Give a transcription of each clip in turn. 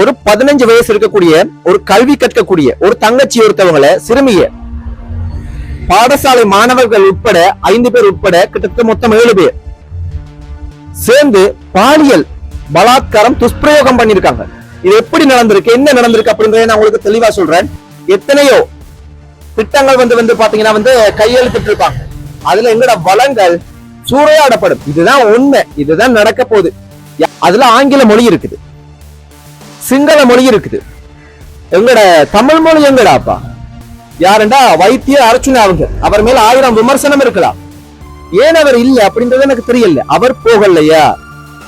ஒரு பதினஞ்சு வயசு இருக்கக்கூடிய ஒரு கல்வி கற்கக்கூடிய ஒரு தங்கச்சி ஒருத்தவங்களை சிறுமிய பாடசாலை மாணவர்கள் உட்பட ஐந்து பேர் உட்பட கிட்டத்தட்ட மொத்தம் ஏழு பேர் சேர்ந்து பாலியல் பலாத்காரம் துஷ்பிரயோகம் பண்ணிருக்காங்க இது எப்படி நடந்திருக்கு என்ன நடந்திருக்கு அப்படின்றத நான் உங்களுக்கு தெளிவா சொல்றேன். எத்தனையோ திட்டங்கள் வந்து வந்து பாத்தீங்கன்னா வந்து கையெழுத்திட்டு இருப்பாங்க அதுல எங்கட வளங்கள் சூறையாடப்படும். இதுதான் உண்மை. இதுதான் நடக்க போகுது. அதுல ஆங்கில மொழி இருக்குது. சிங்கள மொழி இருக்குது. எங்கட தமிழ் மொழி எங்கடாப்பா? யாருண்டா? வைத்திய அர்ச்சுனா அவங்க. அவர் மேல ஆயிரம் விமர்சனம் இருக்கலாம் ஏன் அவர் இல்ல அப்படின்றது எனக்கு தெரியல. அவர் போகலையா?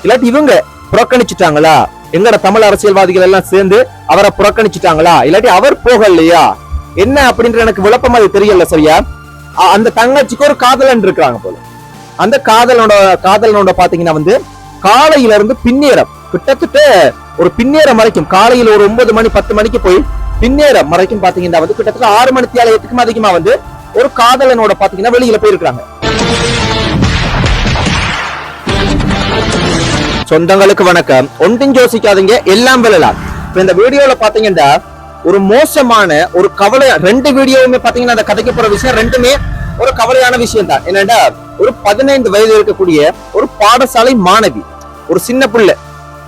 இல்லாட்டி இவங்க புறக்கணிச்சுட்டாங்களா? எங்கட தமிழ் அரசியல்வாதிகள் எல்லாம் சேர்ந்து அவரை புறக்கணிச்சுட்டாங்களா? இல்லாட்டி அவர் போகலையா? என்ன அப்படின்ற எனக்கு விளப்பமா அது தெரியல சரியா? அந்த தங்கச்சிக்கு ஒரு காதலன் இருக்கிறாங்க போல. அந்த காதலனோட காதலனோட பாத்தீங்கன்னா வந்து காலையில இருந்து பின்னேறம் கிட்டத்தட்ட ஒரு பின்னேரம் வரைக்கும் காலையில் ஒரு ஒன்பது மணி பத்து மணிக்கு போய் பின்னேரம் வரைக்கும் பாத்தீங்கன்னா வந்து கிட்டத்தட்ட ஆறு மணி தேலயத்துக்கும் அதிகமா வந்து ஒரு காதலனோட பாத்தீங்கன்னா வெளியில போயிருக்காங்க சொந்தங்களுக்கு வணக்கம். ஒன்றும் யோசிக்காதீங்க எல்லாம் விழலாம். இப்ப இந்த வீடியோல பாத்தீங்கன்னா ஒரு மோசமான ஒரு கவலை ரெண்டு வீடியோவுமே பாத்தீங்கன்னா அந்த கதைக்கு போற விஷயம் ரெண்டுமே ஒரு கவலையான விஷயம் தான் என்னடா ஒரு பதினைந்து வயது இருக்கக்கூடிய ஒரு பாடசாலை மாணவி ஒரு சின்ன பிள்ளை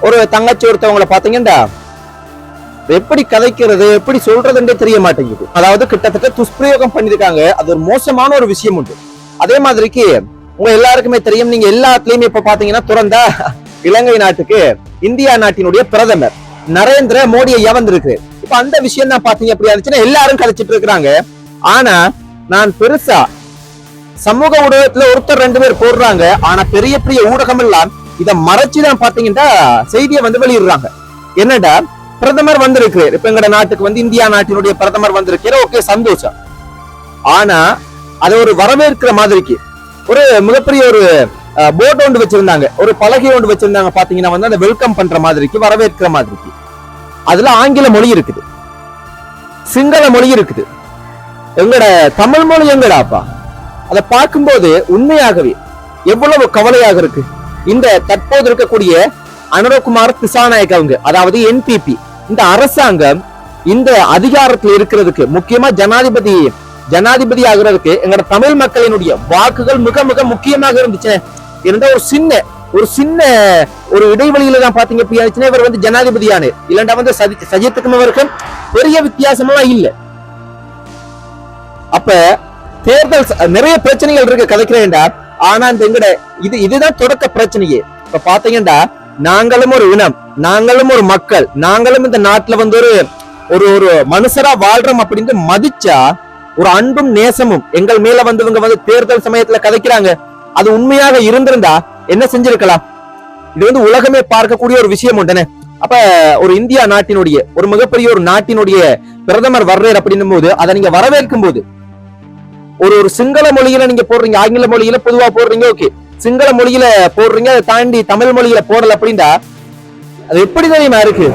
ஒரு தங்கச்சி ஒருத்தவங்களை பாத்தீங்கன்னா எப்படி கதைக்கிறது எப்படி சொல்றதுன்றே தெரிய மாட்டேங்குது. அதாவது கிட்டத்தட்ட துஷ்பிரயோகம் பண்ணிருக்காங்க அது ஒரு மோசமான ஒரு விஷயம் உண்டு. அதே மாதிரிக்கு உங்க எல்லாருக்குமே தெரியும். நீங்க எல்லாத்துலயுமே இப்ப பாத்தீங்கன்னா துறந்தா இலங்கை நாட்டுக்கு இந்தியா நாட்டினுடைய பிரதமர் நரேந்திர மோடியை ஐயா இப்ப அந்த விஷயம் தான் பாத்தீங்க அப்படி இருந்துச்சுன்னா எல்லாரும் கதைச்சிட்டு இருக்கிறாங்க. ஆனா நான் பெருசா சமூக ஊடகத்துல ஒருத்தர் ரெண்டு பேர் போடுறாங்க. ஆனா பெரிய பெரிய ஊடகம் எல்லாம் இத மறைச்சுதான் பாத்தீங்கன்னா செய்தியை வந்து வெளியிடுறாங்க. என்னடா? பிரதமர் வந்திருக்கிறார். இப்ப எங்கட நாட்டுக்கு வந்து இந்தியா நாட்டினுடைய பிரதமர் வந்திருக்கிறார். ஓகே சந்தோஷம். ஆனா அதை ஒரு வரவேற்கிற மாதிரிக்கு ஒரு மிகப்பெரிய ஒரு போட் ஒன்று வச்சிருந்தாங்க. ஒரு பலகை ஒன்று வச்சிருந்தாங்க பாத்தீங்கன்னா வந்து அந்த வெல்கம் பண்ற மாதிரிக்கு வரவேற்கிற மாதிரிக்கு. அதுல ஆங்கில மொழி இருக்குது. சிங்கள மொழி இருக்குது. எங்கட தமிழ் மொழி எங்கடாப்பா? அதை பார்க்கும்போது உண்மையாகவே எவ்வளவு கவலையாக இருக்கு. இந்த தற்போது இருக்கக்கூடிய அனுரகுமார் திசாநாயக் அவங்க அதாவது என்பிபி இந்த அரசாங்கம் இந்த அதிகாரத்தில் இருக்கிறதுக்கு முக்கியமா ஜனாதிபதி ஜனாதிபதி ஆகிறதுக்கு எங்களோட தமிழ் மக்களினுடைய வாக்குகள் மிக மிக முக்கியமாக இருந்துச்சு இருந்தா ஒரு சின்ன ஒரு சின்ன ஒரு இடைவெளியில தான் பாத்தீங்க அப்படி இவர் வந்து ஜனாதிபதியானு. இல்லண்டா வந்து சஜி- சஜித்துக்கும் அவருக்கும் பெரிய வித்தியாசமெல்லாம் இல்ல. அப்ப தேர்தல் நிறைய பிரச்சனைகள் இருக்கு கதைக்கிறேன்டா. ஆனா இந்த எங்கட இது இதுதான் தொடக்க பிரச்சனையே. இப்ப பாத்தீங்கன்னா நாங்களும் ஒரு இனம் நாங்களும் ஒரு மக்கள் நாங்களும் இந்த நாட்டுல வந்து ஒரு ஒரு ஒரு மனுஷரா வாழ்றோம் அப்படின்னு மதிச்சா ஒரு அன்பும் நேசமும் எங்கள் மேல வந்து இவங்க வந்து தேர்தல் சமயத்துல கதைக்கிறாங்க. அது உண்மையாக இருந்திருந்தா என்ன செஞ்சிருக்கலாம்? இது வந்து உலகமே பார்க்கக்கூடிய ஒரு விஷயம் உண்டனே அப்ப ஒரு இந்தியா நாட்டினுடைய ஒரு மிகப்பெரிய ஒரு நாட்டினுடைய பிரதமர் வர்றார் அப்படின்னும் போது அதை நீங்க வரவேற்கும் போது ஒரு ஒரு சிங்கள மொழியில நீங்க போடுறீங்க ஆங்கில மொழியில பொதுவா போடுறீங்க ஓகே சிங்கள மொழியில போடுறீங்க அதை தாண்டி தமிழ் மொழியில போடல அப்படின்னா அது எப்படி தெரியுமா இருக்கு?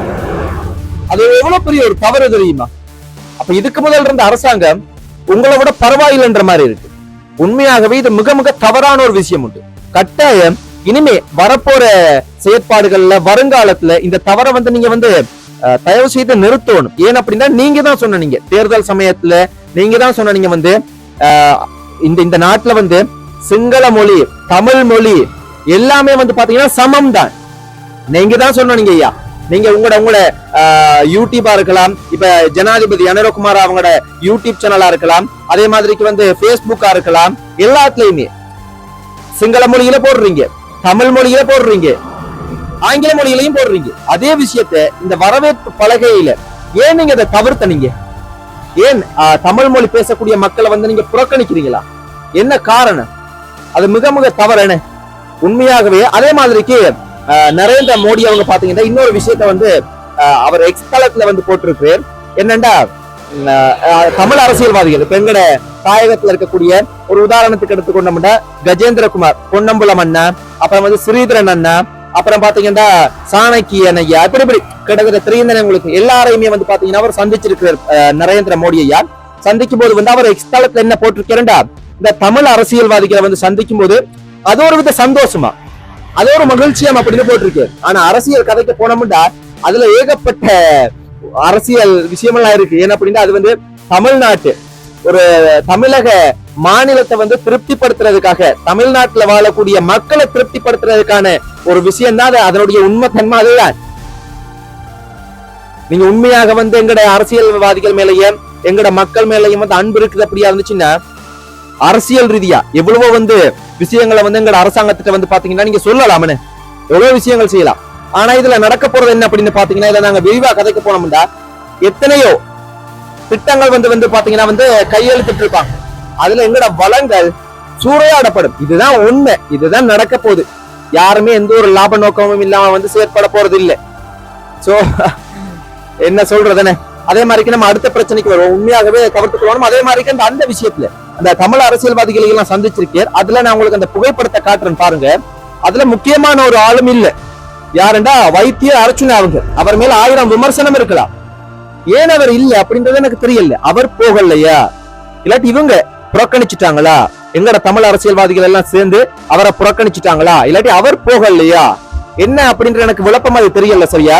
அது எவ்வளவு பெரிய ஒரு தவறு தெரியுமா? அப்ப இதுக்கு முதல் இருந்த அரசாங்கம் உங்களை விட பரவாயில்லைன்ற மாதிரி இருக்கு. உண்மையாகவே இது மிக மிக தவறான ஒரு விஷயம் உண்டு. கட்டாயம் இனிமே வரப்போற செயற்பாடுகள்ல வருங்காலத்துல இந்த தவறை வந்து நீங்க வந்து அஹ், தயவு செய்து நிறுத்தணும். ஏன் அப்படின்னா நீங்க தான் சொன்னீங்க. தேர்தல் சமயத்துல நீங்க தான் சொன்னீங்க வந்து இந்த இந்த நாட்டுல வந்து சிங்கள மொழி தமிழ் மொழி எல்லாமே வந்து பாத்தீங்கன்னா சமம் தான் நீங்க தான் சொன்னீங்க ஐயா. நீங்க உங்களோட உங்களோட ஆஹ், யூடியூபா இருக்கலாம். இப்ப ஜனாதிபதி அனிரகுமார் அவங்களோட யூடியூப் சேனலா இருக்கலாம். அதே மாதிரிக்கு வந்து ஃபேஸ்புக்கா இருக்கலாம். எல்லாத்துலயுமே சிங்கள மொழியில போடுறீங்க தமிழ் மொழியில போடுறீங்க ஆங்கில மொழியிலையும் போடுறீங்க. அதே விஷயத்த இந்த வரவேற்பு பலகையில ஏன் நீங்க அதை தவிர்த்தனீங்க? ஏன் தமிழ் மொழி பேசக்கூடிய மக்களை வந்து நீங்க புறக்கணிக்கிறீங்களா? என்ன காரணம்? அது மிக மிக தவறான உண்மையாகவே அதே மாதிரிக்கு ஆஹ், நரேந்திர மோடி அவங்க பாத்தீங்கன்னா இன்னொரு விஷயத்த வந்து ஆஹ், அவர் எக்ஸ்தலத்துல வந்து போட்டிருக்கு என்னண்டா தமிழ் அரசியல்வாதிகள் இப்ப எங்கட தாயகத்துல இருக்கக்கூடிய ஒரு உதாரணத்துக்கு எடுத்துக்கொண்டோம்னா கஜேந்திரகுமார் பொன்னம்புலம் அண்ணா அப்புறம் வந்து ஸ்ரீதரன் அண்ணா அப்புறம் பாத்தீங்கன்னா சாணக்கியன் ஐயா இப்படி இப்படி. கிட்டத்தட்ட தெரியுந்தன உங்களுக்கு எல்லாரையுமே வந்து பாத்தீங்கன்னா அவர் சந்திச்சிருக்கிறார் நரேந்திர மோடி ஐயா சந்திக்கும் போது வந்து அவர் எக்ஸ்தளத்துல என்ன போட்டிருக்கிறேன்டா இந்த தமிழ் அரசியல்வாதிகளை வந்து சந்திக்கும் போது அது ஒரு வித சந்தோஷமா? அது ஒரு மகிழ்ச்சியம் அப்படின்னு போட்டிருக்கு. ஆனா அரசியல் கதைக்கு போனோம்டா அதுல ஏகப்பட்ட அரசியல் விஷயமெல்லாம் இருக்கு. ஏன் அப்படின்னா அது வந்து தமிழ்நாட்டு. ஒரு தமிழக மாநிலத்தை வந்து திருப்திப்படுத்துறதுக்காக தமிழ்நாட்டுல வாழக்கூடிய மக்களை திருப்திப்படுத்துறதுக்கான ஒரு விஷயம் தான் அதனுடைய உண்மை தன்மை அதுதான். நீங்க உண்மையாக வந்து எங்கட அரசியல்வாதிகள் மேலயும் எங்கட மக்கள் மேலயும் வந்து அன்பு இருக்குது அப்படியா இருந்துச்சுன்னா அரசியல் ரீதியா எவ்வளவோ வந்து விஷயங்களை வந்து எங்கட அரசாங்கத்திட்ட வந்து பாத்தீங்கன்னா நீங்க சொல்லலாம்னு. எவ்வளவு விஷயங்கள் செய்யலாம். ஆனா இதுல நடக்க போறது என்ன அப்படின்னு பாத்தீங்கன்னா இதை நாங்க விரிவா கதைக்க போனோம்னா எத்தனையோ திட்டங்கள் வந்து வந்து பாத்தீங்கன்னா வந்து கையெழுத்திட்டு இருப்பாங்க. அதுல எங்கட வளங்கள் சூறையாடப்படும். இதுதான் உண்மை. இதுதான் நடக்க போகுது. யாருமே எந்த ஒரு லாப நோக்கமும் இல்லாம வந்து செயற்பட போறது இல்லை சோ என்ன சொல்றதுன்னு? அதே மாதிரிக்கு நம்ம அடுத்த பிரச்சனைக்கு வருவோம். உண்மையாகவே தவிர்த்துக்கணும் அதே மாதிரிக்கு அந்த அந்த விஷயத்துல அந்த தமிழ் அரசியல்வாதிகளை எல்லாம் சந்திச்சிருக்கேன். அதுல நான் உங்களுக்கு அந்த புகைப்படத்தை காட்டுறேன் பாருங்க. அதுல முக்கியமான ஒரு ஆளும் இல்ல. யாருண்டா? வைத்திய அர்ச்சுனா அவங்க. அவர் மேல ஆயிரம் விமர்சனம் இருக்கலாம். ஏன் அவர் இல்ல அப்படின்றது எனக்கு தெரியல. அவர் போகலையா? இல்லாட்டி இவங்க புறக்கணிச்சுட்டாங்களா? எங்கட தமிழ் அரசியல்வாதிகள் எல்லாம் சேர்ந்து அவரை புறக்கணிச்சுட்டாங்களா? இல்லாட்டி அவர் போகலையா? என்ன அப்படின்ற எனக்கு விளப்பம் அது தெரியல சரியா?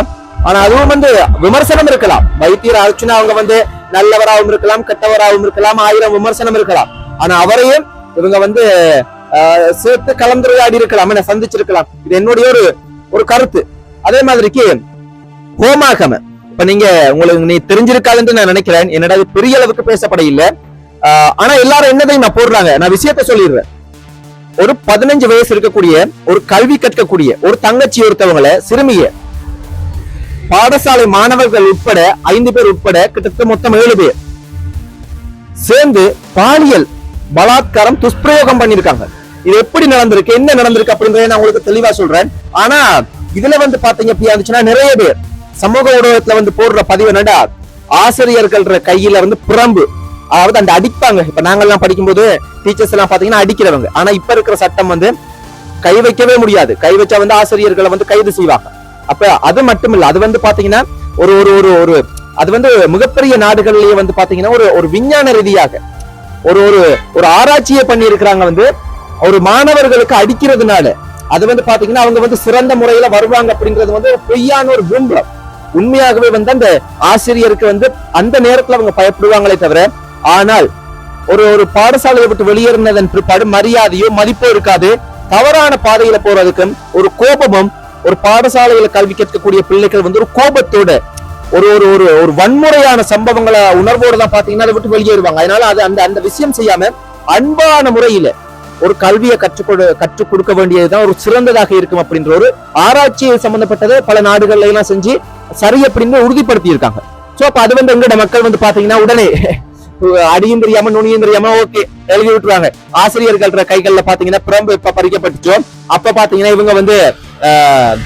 ஆனா அதுவும் வந்து விமர்சனம் இருக்கலாம். வைத்தியர் அர்ச்சுனா அவங்க வந்து நல்லவராகவும் இருக்கலாம் கெட்டவராகவும் இருக்கலாம் ஆயிரம் விமர்சனம் இருக்கலாம். ஆனா அவரையும் இவங்க வந்து ஆஹ், சேர்த்து கலந்துரையாடி இருக்கலாம் என்ன சந்திச்சிருக்கலாம். இது என்னுடைய ஒரு ஒரு கருத்து. அதே மாதிரிக்கு ஹோமாகம இப்ப நீங்க உங்களுக்கு நீ தெரிஞ்சிருக்காதுன்னு நான் நினைக்கிறேன். என்னடா பெரிய அளவுக்கு பேசப்பட இல்லை ஆனா எல்லாரும் என்னதையும் நான் போடுறாங்க? நான் விஷயத்த சொல்லிடுறேன். ஒரு பதினஞ்சு வயசு இருக்கக்கூடிய ஒரு கல்வி கற்கக்கூடிய ஒரு தங்கச்சி ஒருத்தவங்களை சிறுமிய பாடசாலை மாணவர்கள் உட்பட ஐந்து பேர் உட்பட கிட்டத்தட்ட மொத்தம் ஏழு பேர் சேர்ந்து பாலியல் பலாத்காரம் துஷ்பிரயோகம் பண்ணிருக்காங்க இது எப்படி நடந்திருக்கு? என்ன நடந்திருக்கு அப்படின்றத நான் உங்களுக்கு தெளிவா சொல்றேன். ஆனா இதுல வந்து பாத்தீங்க அப்படியா இருந்துச்சுன்னா நிறைய பேர் சமூக ஊடகத்துல வந்து போடுற பதிவு என்னடா ஆசிரியர்கள் கையில வந்து பிரம்பு. அதாவது அந்த அடிப்பாங்க. இப்ப நாங்கெல்லாம் படிக்கும்போது டீச்சர்ஸ் எல்லாம் பாத்தீங்கன்னா அடிக்கிறவங்க. ஆனா இப்ப இருக்கிற சட்டம் வந்து கை வைக்கவே முடியாது. கை வச்சா வந்து ஆசிரியர்களை வந்து கைது செய்வாங்க. அப்ப அது மட்டும் இல்ல அது வந்து பாத்தீங்கன்னா ஒரு ஒரு ஒரு ஒரு அது வந்து மிகப்பெரிய நாடுகள்லயே வந்து பாத்தீங்கன்னா ஒரு ஒரு விஞ்ஞான ரீதியாக ஒரு ஒரு ஒரு ஆராய்ச்சியை பண்ணி இருக்கிறாங்க வந்து ஒரு மாணவர்களுக்கு அடிக்கிறதுனால. அது வந்து பாத்தீங்கன்னா அவங்க வந்து சிறந்த முறையில வருவாங்க அப்படின்றது வந்து பொய்யான ஒரு விம்பளம் உண்மையாகவே வந்து அந்த ஆசிரியருக்கு வந்து அந்த நேரத்துல அவங்க பயப்படுவாங்களே தவிர ஆனால் ஒரு ஒரு பாடசாலையை விட்டு வெளியேறினதன் பிற்பாடு மரியாதையோ மதிப்போ இருக்காது. தவறான பாதையில போறதுக்கும் ஒரு கோபமும் ஒரு பாடசாலையில கல்வி கேட்கக்கூடிய பிள்ளைகள் வந்து ஒரு கோபத்தோட ஒரு ஒரு ஒரு ஒரு வன்முறையான சம்பவங்களை உணர்வோடு தான் பாத்தீங்கன்னா அதை விட்டு வெளியேறுவாங்க. அதனால அது அந்த அந்த விஷயம் செய்யாம அன்பான முறையில ஒரு கல்வியை கற்றுக்கொடு கற்றுக் கொடுக்க வேண்டியதுதான் ஒரு சிறந்ததாக இருக்கும் அப்படின்ற ஒரு ஆராய்ச்சி சம்பந்தப்பட்டதை பல நாடுகள்ல எல்லாம் செஞ்சு சரி அப்படின்னு உறுதிப்படுத்தி இருக்காங்க சோ அப்ப அது வந்து எங்கட மக்கள் வந்து பாத்தீங்கன்னா உடனே அடியும் தெரியாம நுனியும் தெரியாம ஓகே எழுதி விட்டுருவாங்க. ஆசிரியர்கள் கைகள்ல பாத்தீங்கன்னா பிரம்பு இப்ப பறிக்கப்பட்டுச்சோ. அப்ப பாத்தீங்கன்னா இவங்க வந்து ஆஹ்,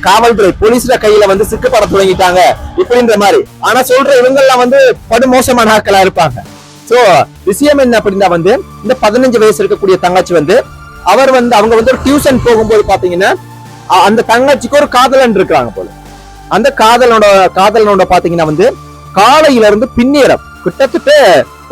காவல்துறை போலீஸ்ல கையில வந்து சிக்கப்பட தொடங்கிட்டாங்க. இப்படின்ற மாதிரி. ஆனா சொல்ற இவங்க எல்லாம் வந்து படுமோசமான ஆட்களா இருப்பாங்க. சோ விஷயம் என்ன அப்படின்னா வந்து இந்த பதினஞ்சு வயசு இருக்கக்கூடிய தங்கச்சி வந்து அவர் வந்து அவங்க வந்து ஒரு டியூஷன் போகும்போது பாத்தீங்கன்னா அந்த தங்கச்சிக்கு ஒரு காதலன் இருக்கிறாங்க போல. அந்த காதலனோட காதலனோட பாத்தீங்கன்னா வந்து காலையில இருந்து பின்னேறம் கிட்டத்தட்ட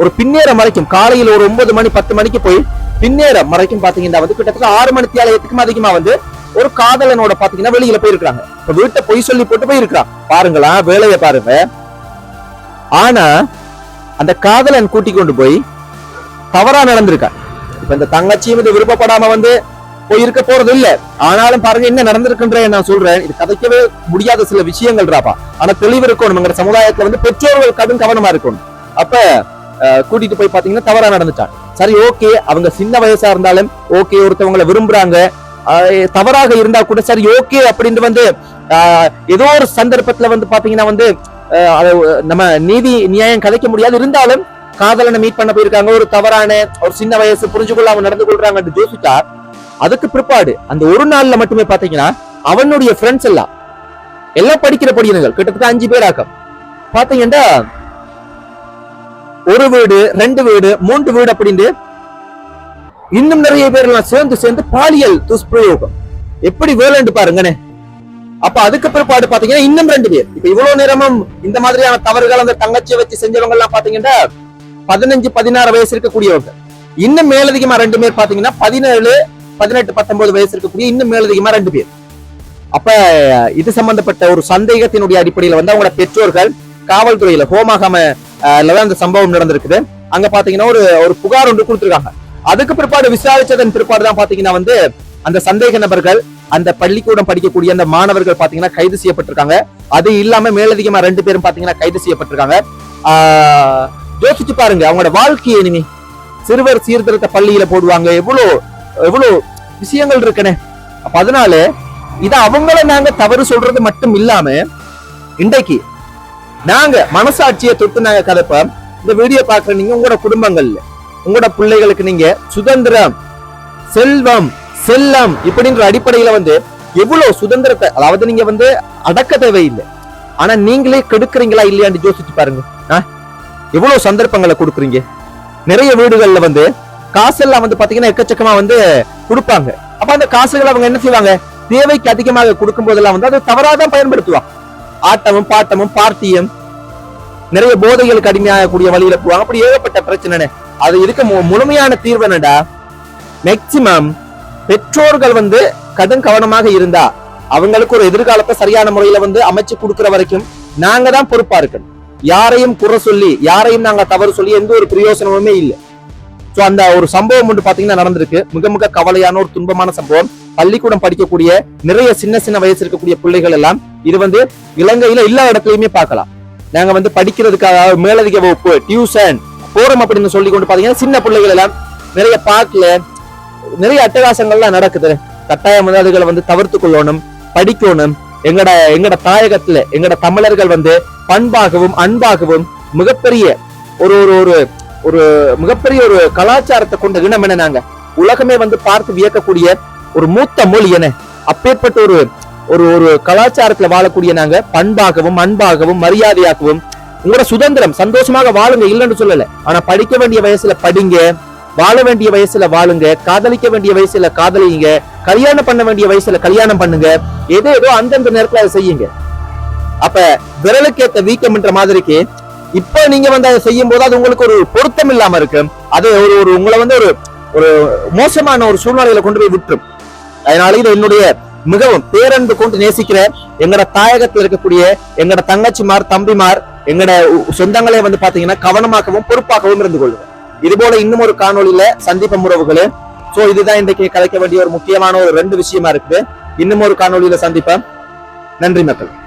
ஒரு பின்னேரம் வரைக்கும் காலையில ஒரு ஒன்பது மணி பத்து மணிக்கு போய் பின்னேரம் வரைக்கும் பாத்தீங்கன்னா வந்து கிட்டத்தட்ட ஆறு மணி ஆலயத்துக்கும் அதிகமா வந்து ஒரு காதலனோட பாத்தீங்கன்னா வெளியில போயிருக்காங்க இப்ப வீட்டை பொய் சொல்லி போட்டு போயிருக்கான் பாருங்களா வேலையை பாருங்க. ஆனா அந்த காதலன் கூட்டி கொண்டு போய் தவறா நடந்திருக்கா. இப்ப இந்த தங்கச்சியும் இது விருப்பப்படாம வந்து போயிருக்க போறது இல்ல. ஆனாலும் பாருங்க என்ன நடந்திருக்குன்ற நான் சொல்றேன். இது கதைக்கவே முடியாத சில விஷயங்கள்றாப்பா ஆனா தெளிவு இருக்கணும். எங்க சமுதாயத்துல வந்து பெற்றோர்கள் கடும் கவனமா இருக்கணும். அப்ப அஹ், கூட்டிட்டு போய் பாத்தீங்கன்னா தவறா நடந்துட்டான். சரி ஓகே அவங்க சின்ன வயசா இருந்தாலும் ஓகே ஒருத்தவங்களை விரும்புறாங்க. தவறாக இருந்தா கூட சரி ஓகே அப்படின்ட்டு வந்து ஏதோ ஒரு சந்தர்ப்பத்துல வந்து பாத்தீங்கன்னா வந்து நம்ம நீதி நியாயம் கதைக்க முடியாது. இருந்தாலும் காதலனை மீட் பண்ண போயிருக்காங்க. ஒரு தவறான ஒரு சின்ன வயசு புரிஞ்சு கொள்ளாம நடந்து கொள்றாங்கன்னு ஜோசிட்டா அதுக்கு பிற்பாடு அந்த ஒரு நாள்ல மட்டுமே பாத்தீங்கன்னா அவனுடைய ஃப்ரெண்ட்ஸ் எல்லாம் எல்லாம் படிக்கிற படியினர்கள் கிட்டத்தட்ட அஞ்சு பேர் ஆக்கம். பாத்தீங்கன்னா ஒரு வீடு ரெண்டு வீடு மூன்று வீடு அப்படின்னு இன்னும் நிறைய பேர் எல்லாம் சேர்ந்து சேர்ந்து பாலியல் துஷ்பிரயோகம். எப்படி வேலைன்னு பாருங்கண்ணே. அப்ப அதுக்கு பிற்பாடு பாத்தீங்கன்னா இன்னும் ரெண்டு பேர். இப்ப இவ்வளவு நேரமும் இந்த மாதிரியான தவறுகள் அந்த தங்கச்சியை வச்சு செஞ்சவங்க எல்லாம் பாத்தீங்கன்னா பதினஞ்சு பதினாறு வயசு இருக்கக்கூடியவங்க இன்னும் மேலதிகமா ரெண்டு பேர் பாத்தீங்கன்னா பதினேழு பதினெட்டு பத்தொன்பது வயசு இருக்கக்கூடிய இன்னும் மேலதிகமா ரெண்டு பேர். அப்ப இது சம்பந்தப்பட்ட ஒரு சந்தேகத்தினுடைய அடிப்படையில வந்து அவங்களோட பெற்றோர்கள் காவல்துறையில ஹோமாகாம தான் அந்த சம்பவம் நடந்திருக்குது. அங்க பாத்தீங்கன்னா ஒரு ஒரு புகார் ஒன்று கொடுத்திருக்காங்க. அதுக்கு பிற்பாடு விசாரிச்சதன் பிற்பாடு தான் பாத்தீங்கன்னா வந்து அந்த சந்தேக நபர்கள் அந்த பள்ளிக்கூடம் படிக்கக்கூடிய அந்த மாணவர்கள் பாத்தீங்கன்னா கைது செய்யப்பட்டிருக்காங்க. அது இல்லாம மேலதிகமா ரெண்டு பேரும் பாத்தீங்கன்னா கைது செய்யப்பட்டிருக்காங்க. ஆஹ், யோசிச்சு பாருங்க அவங்களோட வாழ்க்கையை இனிமே சிறுவர் சீர்திருத்த பள்ளியில போடுவாங்க. எவ்வளவு எவ்வளவு விஷயங்கள் இருக்குன்னு. அப்ப அதனால இதை அவங்கள நாங்க தவறு சொல்றது மட்டும் இல்லாம இன்றைக்கு நாங்க மனசாட்சியை தொட்டு நாங்க கதைப்போம் இந்த வீடியோ பாக்குற நீங்க உங்களோட குடும்பங்கள்ல உங்களோட பிள்ளைகளுக்கு நீங்க சுதந்திரம் செல்வம் செல்லம் இப்படின்ற அடிப்படையில வந்து எவ்வளவு சுதந்திரத்தை அதாவது நீங்க வந்து அடக்க தேவையில்லை. ஆனா நீங்களே கெடுக்குறீங்களா இல்லையான்னு யோசிச்சு பாருங்க. எவ்வளவு சந்தர்ப்பங்களை கொடுக்குறீங்க? நிறைய வீடுகள்ல வந்து காசெல்லாம் வந்து பாத்தீங்கன்னா எக்கச்சக்கமா வந்து கொடுப்பாங்க. அப்ப அந்த காசுகளை அவங்க என்ன செய்வாங்க? தேவைக்கு அதிகமாக கொடுக்கும் போதெல்லாம் வந்து அதை தவறாதான் பயன்படுத்துவாங்க. ஆட்டமும் பாட்டமும் பார்ட்டியும் நிறைய போதைகளுக்கு அடிமையாகக்கூடிய வழியில போவாங்க. அப்படி ஏகப்பட்ட பிரச்சனை அது இருக்க மு- முழுமையான தீர்வு என்னடா? மேக்சிமம் பெற்றோர்கள் வந்து கடும் கவனமாக இருந்தா அவங்களுக்கு ஒரு எதிர்காலத்தை சரியான முறையில வந்து அமைச்சு கொடுக்கிற வரைக்கும் நாங்க தான் பொறுப்பா இருக்கணும். யாரையும் குறை சொல்லி யாரையும் நாங்க தவறு சொல்லி எந்த ஒரு பிரயோசனமுமே இல்லை. ஸோ அந்த ஒரு சம்பவம் ஒன்று பாத்தீங்கன்னா நடந்திருக்கு. மிக மிக கவலையான ஒரு துன்பமான சம்பவம். பள்ளிக்கூடம் படிக்கக்கூடிய நிறைய சின்ன சின்ன வயசு இருக்கக்கூடிய பிள்ளைகள் எல்லாம் இது வந்து இலங்கையில எல்லா இடத்துலையுமே பார்க்கலாம். நாங்க வந்து படிக்கிறதுக்காக மேலதிக வகுப்பு டியூஷன் போறோம் அப்படின்னு சொல்லி கொண்டு பாத்தீங்கன்னா சின்ன பிள்ளைகள் எல்லாம் நிறைய பார்க்கல. நிறைய அட்டகாசங்கள்லாம் நடக்குது. கட்டாயம் வந்து அதுகளை வந்து தவிர்த்து கொள்ளணும் படிக்கணும். எங்கட எங்கட தாயகத்துல எங்கட தமிழர்கள் வந்து பண்பாகவும் அன்பாகவும் மிகப்பெரிய ஒரு ஒரு ஒரு ஒரு மிகப்பெரிய ஒரு கலாச்சாரத்தை கொண்ட இனம் என்ன நாங்க? உலகமே வந்து பார்த்து வியக்கக்கூடிய ஒரு மூத்த மொழி என அப்பேற்பட்ட ஒரு ஒரு ஒரு கலாச்சாரத்துல வாழக்கூடிய நாங்க பண்பாகவும் அன்பாகவும் மரியாதையாகவும் உங்களோட சுதந்திரம் சந்தோஷமாக வாழுங்க இல்லைன்னு சொல்லல. ஆனா படிக்க வேண்டிய வயசுல படிங்க வாழ வேண்டிய வயசுல வாழுங்க காதலிக்க வேண்டிய வயசுல காதலிங்க கல்யாணம் பண்ண வேண்டிய வயசுல கல்யாணம் பண்ணுங்க ஏதோ ஏதோ அந்தந்த நேரத்துல அதை செய்யுங்க. அப்ப விரலுக்கேத்த வீக்கம்ன்ற மாதிரிக்கு இப்ப நீங்க வந்து அதை செய்யும் போது அது உங்களுக்கு ஒரு பொருத்தம் இல்லாம இருக்கு. அது ஒரு ஒரு உங்களை வந்து ஒரு ஒரு மோசமான ஒரு சூழ்நிலையில கொண்டு போய் விட்டுரும். அதனால இது என்னுடைய மிகவும் பேரன்பு கொண்டு நேசிக்கிற எங்கட தாயகத்தில் இருக்கக்கூடிய எங்கட தங்கச்சிமார் தம்பிமார் எங்கட உ- சொந்தங்களே வந்து பாத்தீங்கன்னா கவனமாகவும் பொறுப்பாகவும் இருந்து கொள்ளுங்க. இது போல இன்னும் ஒரு காணொளியில சந்திப்பம் உறவுகளே. சோ இதுதான் இன்றைக்கு கலைக்க வேண்டிய ஒரு முக்கியமான ஒரு ரெண்டு விஷயமா இருக்குது. இன்னும் ஒரு காணொளியில சந்திப்பேன் நன்றி மக்கள்.